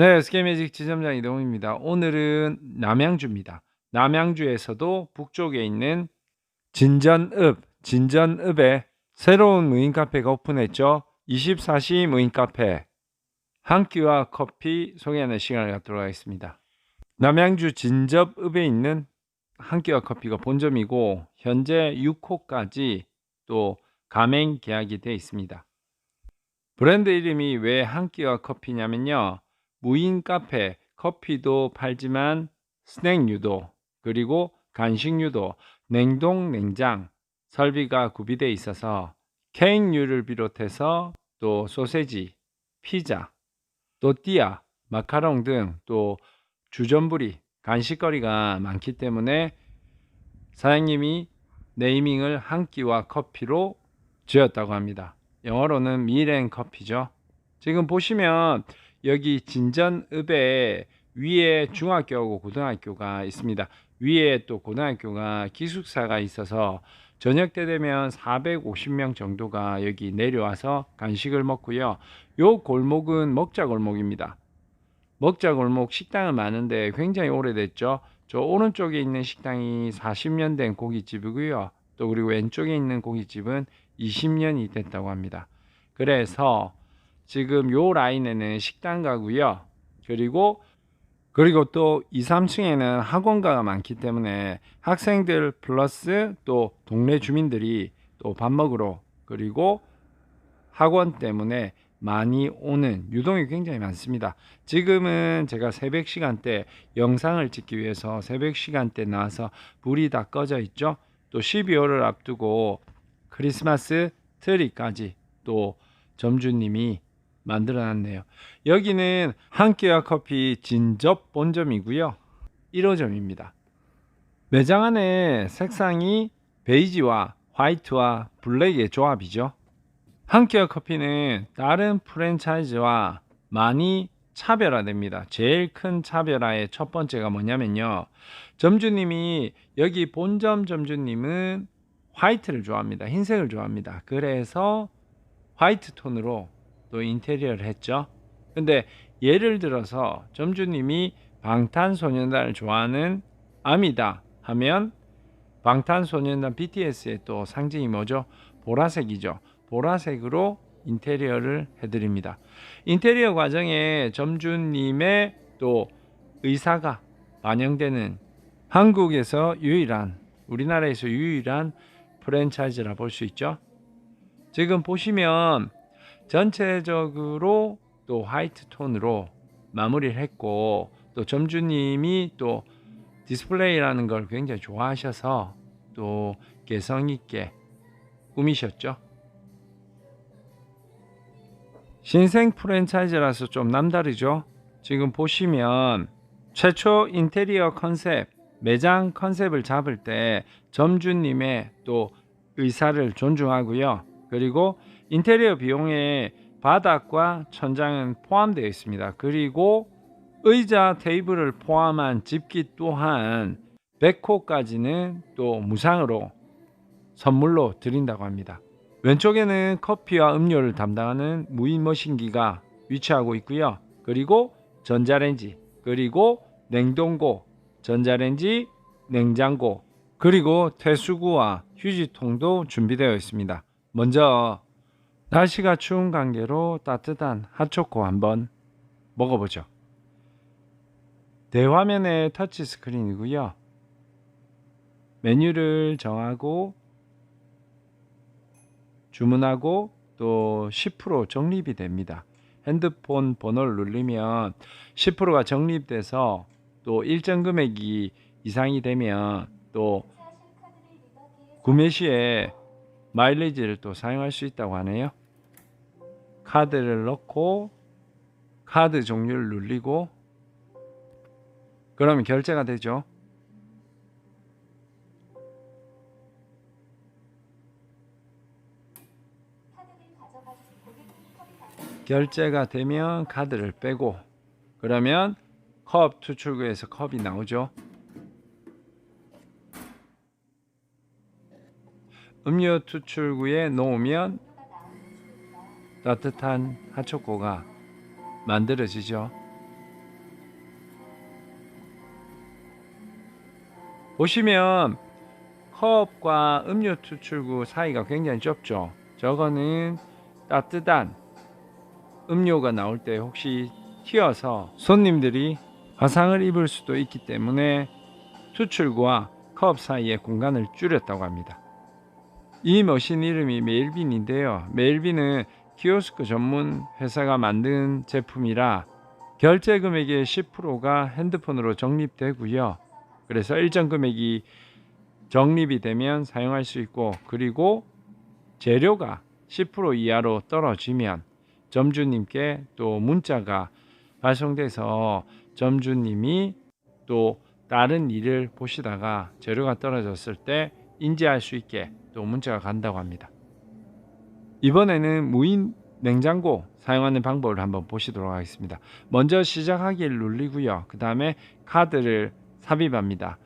네, 스케매직 지점장 이동입니다. 오늘은 남양주입니다. 남양주에서도 북쪽에 있는 진전읍, 진전읍에 새로운 무인 카페가 오픈했죠. 24시 무인 카페 한 끼와 커피 소개하는 시간을 갖도록 하겠습니다. 남양주 진접읍에 있는 한 끼와 커피가 본점이고 현재 6호까지 또 가맹 계약이 되어 있습니다. 브랜드 이름이 왜 한 끼와 커피냐면요. 무인 카페, 커피도 팔지만 스낵류도 그리고 간식류도 냉동 냉장 설비가 구비되어 있어서 케이크류를 비롯해서 또 소세지, 피자, 또띠아, 마카롱 등 또 주전부리 간식거리가 많기 때문에 사장님이 네이밍을 한 끼와 커피로 지었다고 합니다. 영어로는 미랭 커피죠. 지금 보시면 여기 진전읍에 위에 중학교하고 고등학교가 있습니다. 위에 또 고등학교가 기숙사가 있어서 저녁 때 되면 450명 정도가 여기 내려와서 간식을 먹고요. 요 골목은 먹자 골목입니다. 먹자 골목 식당은 많은데 굉장히 오래됐죠. 저 오른쪽에 있는 식당이 40년 된 고깃집이고요. 또 그리고 왼쪽에 있는 고깃집은 20년이 됐다고 합니다. 그래서 지금 요 라인에는 식당 가고요. 그리고 그리고 또 2, 3층에는 학원가가 많기 때문에 학생들 플러스 또 동네 주민들이 또 밥 먹으러 그리고 학원 때문에 많이 오는 유동이 굉장히 많습니다. 지금은 제가 새벽 시간대 영상을 찍기 위해서 새벽 시간대 나와서 불이 다 꺼져 있죠. 또 12월을 앞두고 크리스마스 트리까지 또 점주님이 만들어 놨네요. 여기는 한 끼와 커피 진접 본점이고요. 1호점입니다. 매장 안에 색상이 베이지와 화이트와 블랙의 조합이죠. 한 끼와 커피는 다른 프랜차이즈와 많이 차별화됩니다. 제일 큰 차별화의 첫 번째가 뭐냐면요. 점주님이 여기 본점 점주님은 화이트를 좋아합니다. 흰색을 좋아합니다. 그래서 화이트 톤으로 또 인테리어를 했죠. 근데 예를 들어서 점주님이 방탄소년단을 좋아하는 아미다 하면 방탄소년단 BTS의 또 상징이 뭐죠? 보라색이죠. 보라색으로 인테리어를 해드립니다. 인테리어 과정에 점주님의 또 의사가 반영되는 한국에서 유일한 우리나라에서 유일한 프랜차이즈라 볼 수 있죠. 지금 보시면 전체적으로 또 화이트 톤으로 마무리를 했고 또 점주님이 또 디스플레이라는 걸 굉장히 좋아하셔서 또 개성 있게 꾸미셨죠. 신생 프랜차이즈라서 좀 남다르죠. 지금 보시면 최초 인테리어 컨셉, 매장 컨셉을 잡을 때 점주님의 또 의사를 존중하고요. 그리고 인테리어 비용에 바닥과 천장은 포함되어 있습니다. 그리고 의자 테이블을 포함한 집기 또한 100호까지는 또 무상으로 선물로 드린다고 합니다. 왼쪽에는 커피와 음료를 담당하는 무인 머신기가 위치하고 있고요. 그리고 전자레인지, 그리고 냉동고, 전자레인지, 냉장고, 그리고 퇴수구와 휴지통도 준비되어 있습니다. 먼저 날씨가 추운 관계로 따뜻한 핫초코 한번 먹어보죠. 대화면의 터치 스크린이고요. 메뉴를 정하고 주문하고 또 10% 적립이 됩니다. 핸드폰 번호를 누르면 10%가 적립돼서 또 일정 금액이 이상이 되면 또 구매 시에 마일리지를 또 사용할 수 있다고 하네요. 카드를 넣고 카드 종류를 눌리고 그러면 결제가 되죠. 결제가 되면 카드를 빼고 그러면 컵 투출구에서 컵이 나오죠. 음료 투출구에 놓으면 따뜻한 하초코가 만들어지죠. 보시면 컵과 음료 추출구 사이가 굉장히 좁죠. 저거는 따뜻한 음료가 나올 때 혹시 튀어서 손님들이 화상을 입을 수도 있기 때문에 추출구와 컵 사이의 공간을 줄였다고 합니다. 이 머신 이름이 메일빈인데요. 메일빈은 키오스크 전문 회사가 만든 제품이라 결제 금액의 10%가 핸드폰으로 적립되고요. 그래서 일정 금액이 적립이 되면 사용할 수 있고 그리고 재료가 10% 이하로 떨어지면 점주님께 또 문자가 발송돼서 점주님이 또 다른 일을 보시다가 재료가 떨어졌을 때 인지할 수 있게 또 문자가 간다고 합니다. 이번에는 무인 냉장고 사용하는 방법을 한번 보시도록 하겠습니다. 먼저 시작하기를 누르고요. 그 다음에 카드를 삽입합니다.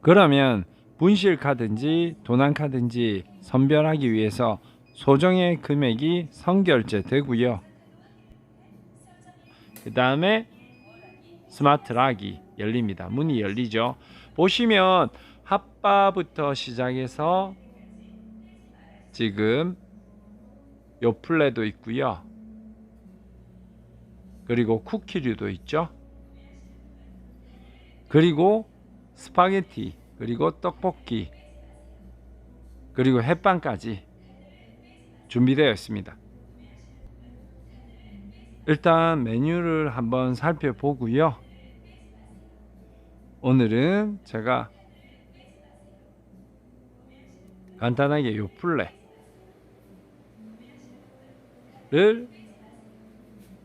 그러면 분실 카드인지 도난 카드인지 선별하기 위해서 소정의 금액이 선결제 되고요. 그 다음에 스마트 락이 열립니다. 문이 열리죠. 보시면 핫바부터 시작해서 지금 요플레도 있고요. 그리고 쿠키류도 있죠. 그리고 스파게티, 그리고 떡볶이, 그리고 햇반까지 준비되어 있습니다. 일단 메뉴를 한번 살펴보고요. 오늘은 제가 간단하게 요플레 를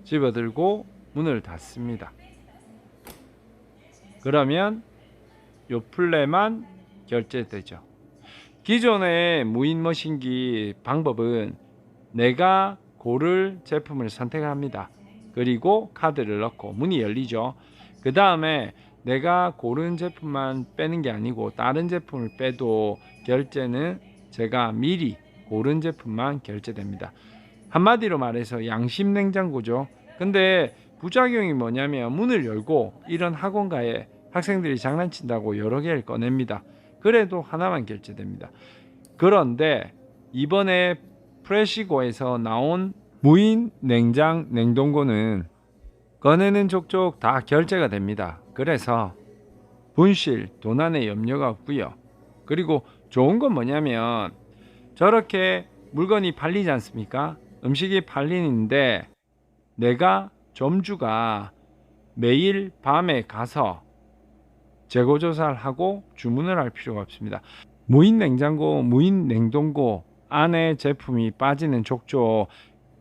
집어들고 문을 닫습니다. 그러면 요 플레만 결제되죠. 기존의 무인 머신기 방법은 내가 고를 제품을 선택합니다. 그리고 카드를 넣고 문이 열리죠. 그 다음에 내가 고른 제품만 빼는 게 아니고 다른 제품을 빼도 결제는 제가 미리 고른 제품만 결제됩니다. 한마디로 말해서 양심 냉장고죠. 근데 부작용이 뭐냐면 문을 열고 이런 학원가에 학생들이 장난친다고 여러 개를 꺼냅니다. 그래도 하나만 결제됩니다. 그런데 이번에 프레시고에서 나온 무인 냉장 냉동고는 꺼내는 족족 다 결제가 됩니다. 그래서 분실, 도난의 염려가 없고요. 그리고 좋은 건 뭐냐면 저렇게 물건이 팔리지 않습니까? 음식이 팔리는데 내가 점주가 매일 밤에 가서 재고 조사를 하고 주문을 할 필요가 없습니다. 무인 냉장고, 무인 냉동고 안에 제품이 빠지는 족족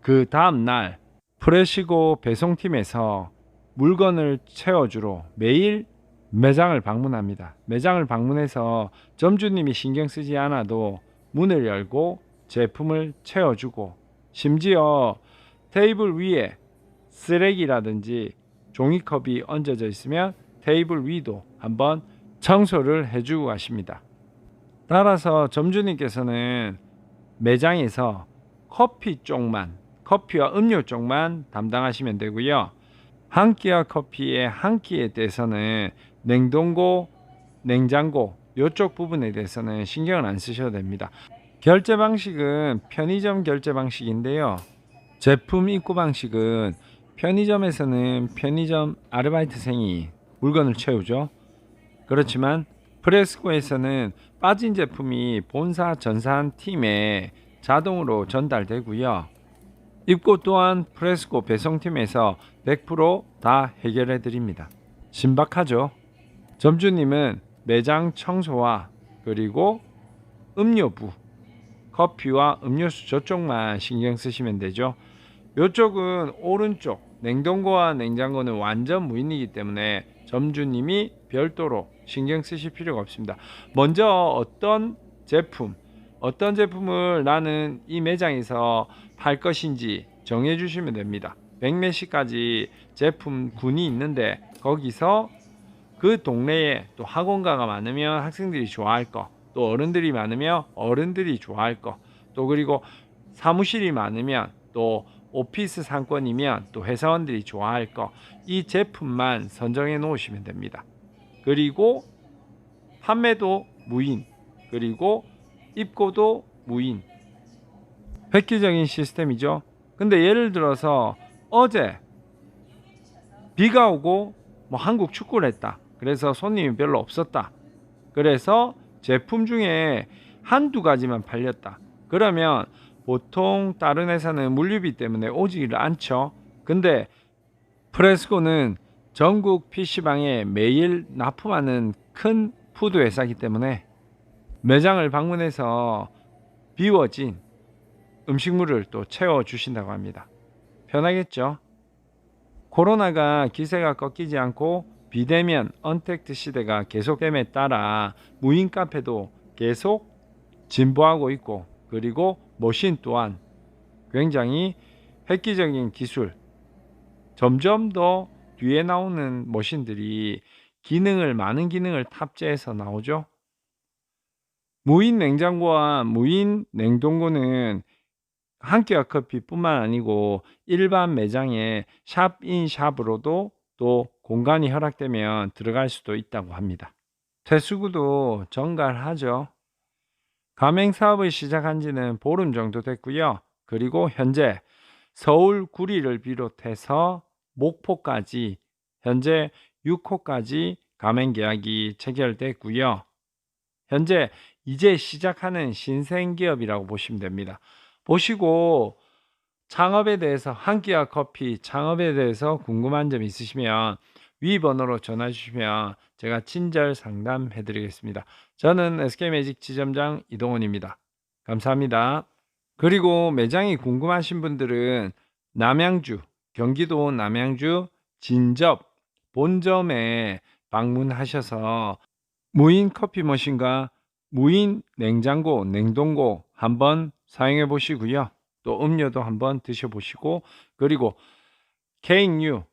그 다음 날 프레시고 배송팀에서 물건을 채워주러 매일 매장을 방문합니다. 매장을 방문해서 점주님이 신경 쓰지 않아도 문을 열고 제품을 채워주고 심지어 테이블 위에 쓰레기라든지 종이컵이 얹어져 있으면 테이블 위도 한번 청소를 해주고 가십니다. 따라서 점주님께서는 매장에서 커피 쪽만, 커피와 음료 쪽만 담당하시면 되고요. 한 끼와 커피의 한 끼에 대해서는 냉동고, 냉장고 이쪽 부분에 대해서는 신경을 안 쓰셔도 됩니다. 결제 방식은 편의점 결제 방식인데요. 제품 입고 방식은 편의점에서는 편의점 아르바이트생이 물건을 채우죠. 그렇지만 프레스코에서는 빠진 제품이 본사 전산 팀에 자동으로 전달되고요. 입고 또한 프레스코 배송팀에서 100%다 해결해 드립니다. 신박하죠? 점주님은 매장 청소와 그리고 음료부, 커피와 음료수 저쪽만 신경 쓰시면 되죠. 이쪽은 오른쪽 냉동고와 냉장고는 완전 무인이기 때문에 점주님이 별도로 신경 쓰실 필요가 없습니다. 먼저 어떤 제품, 어떤 제품을 나는 이 매장에서 팔 것인지 정해 주시면 됩니다. 100매시까지 제품 군이 있는데 거기서 그 동네에 또 학원가가 많으면 학생들이 좋아할 거, 또 어른들이 많으면 어른들이 좋아할 거, 또 그리고 사무실이 많으면 또 오피스 상권이면 또 회사원들이 좋아할 거, 이 제품만 선정해 놓으시면 됩니다. 그리고 판매도 무인 그리고 입고도 무인 획기적인 시스템이죠. 근데 예를 들어서 어제 비가 오고 뭐 한국 축구를 했다. 그래서 손님이 별로 없었다. 그래서 제품 중에 한두 가지만 팔렸다. 그러면 보통 다른 회사는 물류비 때문에 오지를 않죠. 근데 프레스코는 전국 PC방에 매일 납품하는 큰 푸드 회사이기 때문에 매장을 방문해서 비워진 음식물을 또 채워 주신다고 합니다. 편하겠죠? 코로나가 기세가 꺾이지 않고 비대면 언택트 시대가 계속됨에 따라 무인 카페도 계속 진보하고 있고 그리고 머신 또한 굉장히 획기적인 기술 점점 더 뒤에 나오는 머신들이 기능을 많은 기능을 탑재해서 나오죠. 무인 냉장고와 무인 냉동고는 한끼와 커피뿐만 아니고 일반 매장에 샵인 샵으로도 또 공간이 허락되면 들어갈 수도 있다고 합니다. 퇴수구도 정갈하죠. 가맹 사업을 시작한 지는 보름 정도 됐고요. 그리고 현재 서울 구리를 비롯해서 목포까지 현재 6호까지 가맹 계약이 체결됐고요. 현재 이제 시작하는 신생 기업이라고 보시면 됩니다. 보시고 창업에 대해서 한 끼와 커피 창업에 대해서 궁금한 점 있으시면 위 번호로 전화 주시면 제가 친절 상담해 드리겠습니다. 저는 SK매직 지점장 이동원입니다. 감사합니다. 그리고 매장이 궁금하신 분들은 남양주, 경기도 남양주 진접 본점에 방문하셔서 무인 커피 머신과 무인 냉장고, 냉동고 한번 사용해 보시고요. 또 음료도 한번 드셔 보시고 그리고 케이크류,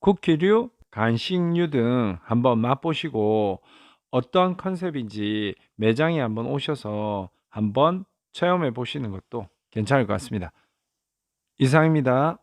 쿠키류, 간식류 등 한번 맛보시고 어떤 컨셉인지 매장에 한번 오셔서 한번 체험해 보시는 것도 괜찮을 것 같습니다. 이상입니다.